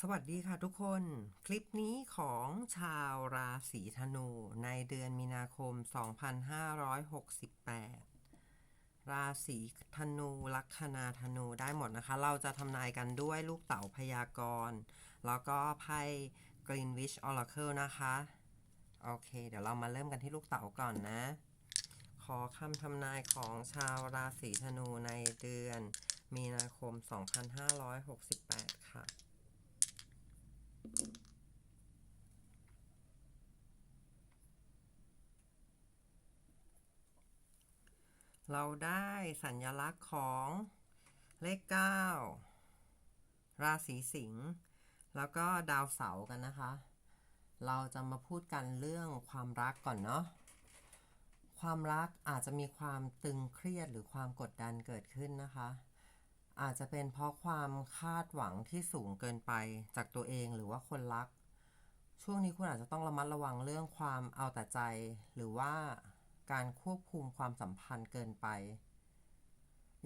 สวัสดีค่ะทุกคน คลิปนี้ของชาวราศีธนูในเดือนมีนาคม 2568 ราศีธนูลัคนาธนูได้หมดนะคะ เราจะทำนายกันด้วยลูกเต๋าพยากรณ์แล้วก็ไพ่ Greenwich Oracle นะคะ โอเค เดี๋ยวเรามาเริ่มกันที่ลูกเต๋าก่อนนะ ขอคำทำนายของชาวราศีธนูในเดือนมีนาคม 2568 ค่ะ เราได้สัญลักษณ์ของเลข 9 ราศีสิงห์แล้วก็ดาวเสาร์กันนะคะ เราจะมาพูดกันเรื่องความรักก่อนเนาะความรักอาจจะมีความตึงเครียดหรือความกดดันเกิดขึ้นนะคะ อาจจะเป็นเพราะความคาดหวังที่สูงเกินไปจากตัวเองหรือว่าคนรัก ช่วงนี้คุณอาจจะต้องระมัดระวังเรื่องความเอาแต่ใจ หรือว่าการควบคุมความสัมพันธ์เกินไป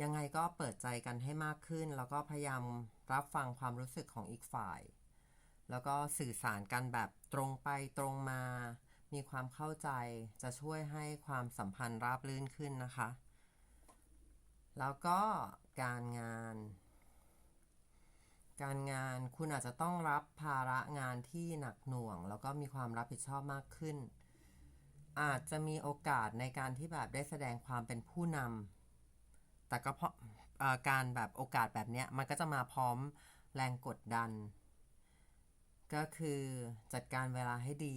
ยังไงก็เปิดใจกันให้มากขึ้น แล้วก็พยายามรับฟังความรู้สึกของอีกฝ่าย แล้วก็สื่อสารกันแบบตรงไปตรงมา มีความเข้าใจจะช่วยให้ความสัมพันธ์ราบรื่นขึ้นนะคะ แล้วก็การงาน การงานคุณอาจจะต้องรับภาระงานที่หนักหน่วง แล้วก็มีความรับผิดชอบมากขึ้น อาจจะมีโอกาสในการที่แบบได้แสดงความเป็นผู้นำแต่ก็เพราะอ่อการแบบโอกาสแบบเนี้ยมันก็จะมาพร้อมแรงกดดัน ก็คือจัดการเวลาให้ดี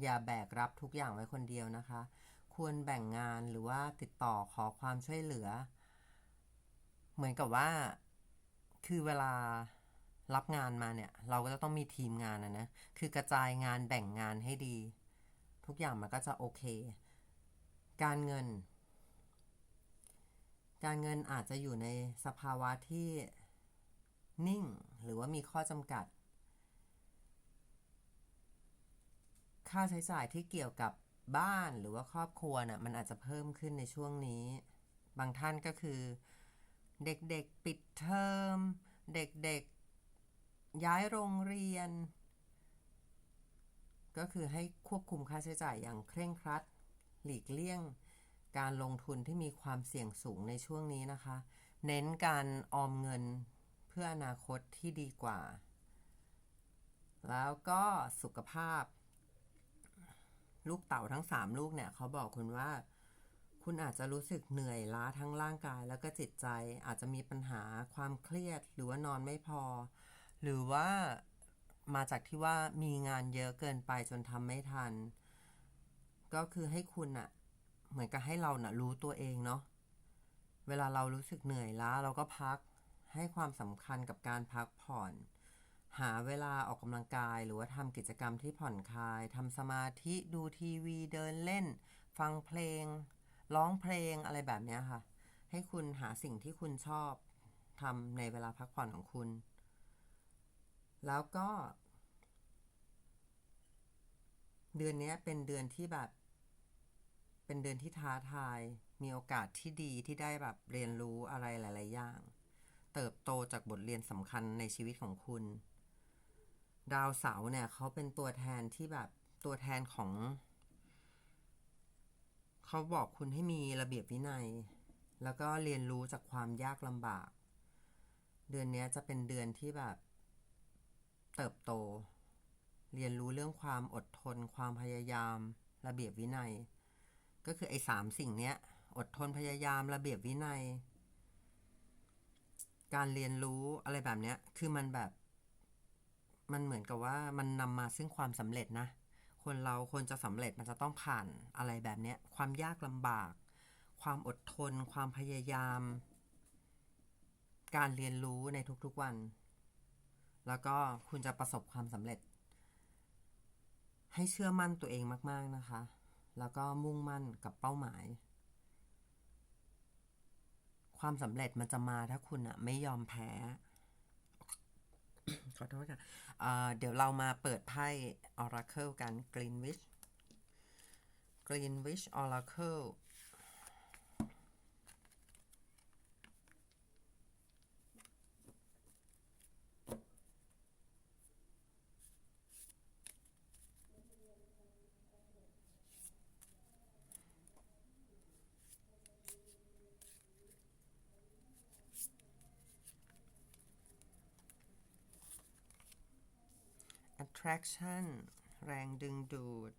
อย่าแบกรับทุกอย่างไว้คนเดียวนะคะ ควรแบ่งงานหรือว่าติดต่อขอความช่วยเหลือ เหมือนกับว่า คือเวลารับงานมาเนี่ย เราก็จะต้องมีทีมงานนะนะ คือกระจายงานแบ่งงานให้ดี ทุกอย่างมันก็จะโอเค การเงิน การเงินอาจจะอยู่ในสภาวะที่นิ่ง หรือว่ามีข้อจำกัด ค่าใช้จ่ายที่เกี่ยวกับบ้านหรือว่าครอบครัวน่ะมันอาจจะเพิ่มขึ้นในช่วงนี้ บางท่านก็คือ เด็กๆปิดเทอม เด็กๆ ย้ายโรงเรียน ก็คือให้ควบคุมค่าใช้จ่ายอย่างเคร่งครัด หลีกเลี่ยง การลงทุนที่มีความเสี่ยงสูงในช่วงนี้นะคะ เน้นการออมเงินเพื่ออนาคตที่ดีกว่า แล้วก็สุขภาพ ลูกเต่าทั้ง 3 ลูกเนี่ยเขาบอกคุณว่า คุณอาจจะรู้สึกเหนื่อยล้าทั้งร่างกายแล้วก็จิตใจ อาจจะมีปัญหาความเครียด หรือว่านอนไม่พอ หรือว่ามาจากที่ว่ามีงานเยอะเกินไปจนทำไม่ทัน ก็คือให้คุณอะเหมือนกับให้เราน่ะรู้ตัวเองเนาะเวลาเรารู้สึกเหนื่อยล้าเราก็พักให้ความสำคัญกับการพักผ่อน หาเวลาออกกำลังกาย หรือว่าทำกิจกรรมที่ผ่อนคลายทำสมาธิดูทีวีเดินเล่น ฟังเพลง ร้องเพลงอะไรแบบนี้ค่ะ ให้คุณหาสิ่งที่คุณชอบทำในเวลาพักผ่อนของคุณ แล้วก็ เดือนนี้เป็นเดือนที่แบบ เป็นเดือนที่ท้าทาย มีโอกาสที่ดีที่ได้แบบเรียนรู้อะไรหลาย ๆ อย่าง เติบโตจากบทเรียนสำคัญในชีวิตของคุณ ดาวเสาร์เนี่ยเขาเป็นตัวแทนที่แบบตัวแทนของ เขาบอกคุณให้มีระเบียบวินัย แล้วก็เรียนรู้จากความยากลำบาก เดือนนี้จะเป็นเดือนที่แบบ เติบโต เรียนรู้เรื่องความอดทน ความพยายาม ระเบียบวินัย ก็คือไอ้สามสิ่งเนี้ย อดทนพยายามระเบียบวินัย การเรียนรู้อะไรแบบเนี้ย คือมันแบบ มันเหมือนกับว่ามันนำมาซึ่งความสำเร็จนะ คนเราคนจะสำเร็จมันจะต้องผ่านอะไรแบบเนี้ย ความยากลำบาก ความอดทน ความพยายาม การเรียนรู้ในทุกๆวัน แล้วก็คุณจะประสบความสำเร็จ ให้เชื่อมั่นตัวเองมาก ๆนะคะ แล้วก็มุ่งมั่นกับเป้าหมาย ความสำเร็จมันจะมาถ้าคุณอะไม่ยอมแพ้ ขอโทษค่ะเอ่อเดี๋ยวเรามาเปิดไพ่ Oracle กัน Greenwich Greenwich Oracle attraction แรงดึงดูด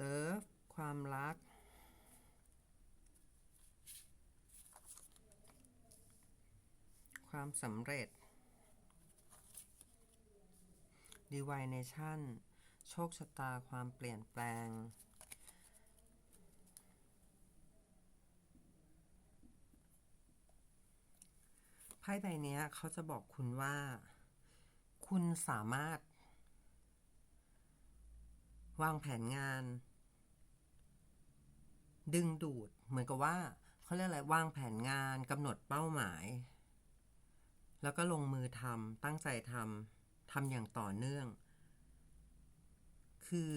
love ความรัก ความสำเร็จ divination โชคชะตาความเปลี่ยนแปลง ไพ่ใบนี้เขาจะบอกคุณว่า คุณสามารถ วางแผนงาน ดึงดูด เหมือนกับว่าเขาเรียกอะไรวางแผนงานกำหนดเป้าหมาย แล้วก็ลงมือทำตั้งใจทำทำอย่างต่อเนื่อง คือ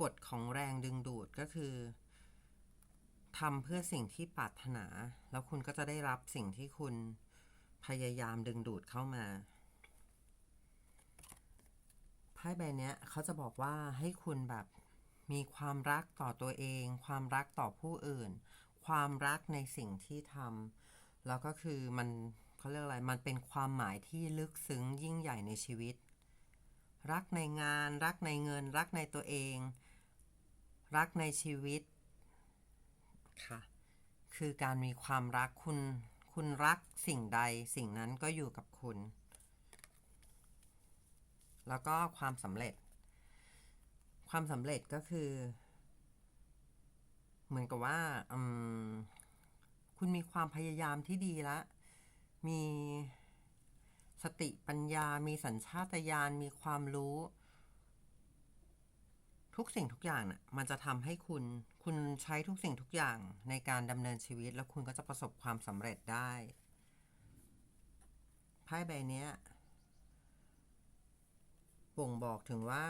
กฎของแรงดึงดูดก็คือทำเพื่อสิ่งที่ปรารถนา แล้วคุณก็จะได้รับสิ่งที่คุณพยายามดึงดูดเข้ามา ไพ่ใบเนี้ยเขาจะบอกว่าให้คุณแบบมีความรักต่อตัวเอง ความรักต่อผู้อื่น ความรักในสิ่งที่ทำแล้วก็คือมันเขาเรียกอะไรมันเป็นความหมายที่ลึกซึ้งยิ่งใหญ่ในชีวิต รักในงาน รักในเงิน รักในตัวเอง รักในชีวิตค่ะคือการมีความรักคุณ คุณรักสิ่งใดสิ่งนั้นก็อยู่กับคุณ แล้วก็ความสำเร็จ ความสำเร็จก็คือ เหมือนกับว่าคุณมีความพยายามที่ดีแล้วมีสติปัญญา มีสัญชาตญาณ มีความรู้ ทุกสิ่งทุกอย่างน่ะ มันจะทำให้คุณ คุณใช้ทุกสิ่งทุกอย่างในการดำเนินชีวิต แล้วคุณก็จะประสบความสำเร็จได้ไพ่ใบเนี้ย บ่งบอกถึงว่า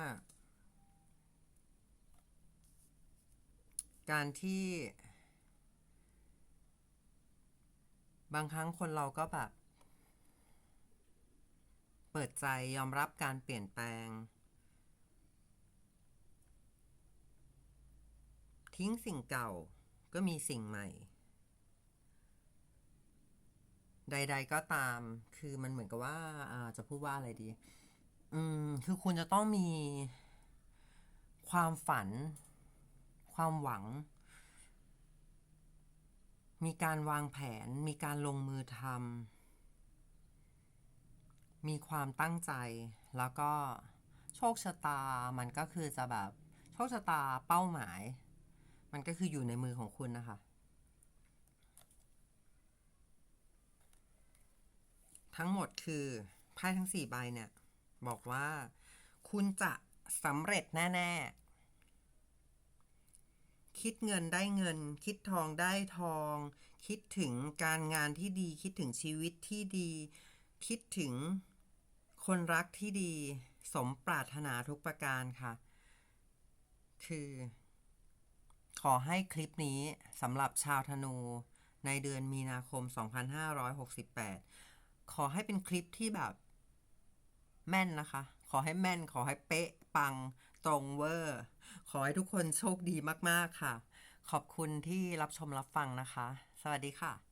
การที่ บางครั้งคนเราก็แบบ เปิดใจยอมรับการเปลี่ยนแปลง ทิ้งสิ่งเก่าก็มีสิ่งใหม่ ใด ๆ ก็ตามคือมันเหมือนกับว่าอ่าจะพูดว่าอะไรดี อืมคือคุณจะต้องมีความฝัน ความหวัง มีการวางแผน มีการลงมือทำมีความตั้งใจ แล้วก็โชคชะตา มันก็คือจะแบบ โชคชะตาเป้าหมาย มันก็คืออยู่ในมือของคุณนะคะ ทั้งหมดคือไพ่ทั้งสี่ใบเนี่ย บอกว่า คุณจะสำเร็จแน่ๆ คิดเงินได้เงิน คิดทองได้ทอง คิดถึงการงานที่ดี คิดถึงชีวิตที่ดี คิดถึงคนรักที่ดี สมปรารถนาทุกประการค่ะ คือ ขอให้คลิปนี้สำหรับชาวธนู ในเดือนมีนาคม 2568 ขอให้เป็นคลิปที่แบบ แม่นนะคะ ขอให้แม่น ขอให้เป๊ะ ปัง ตรงเวอร์ ขอให้ทุกคนโชคดีมาก ๆ ค่ะ ขอบคุณที่รับชมรับฟังนะคะ สวัสดีค่ะ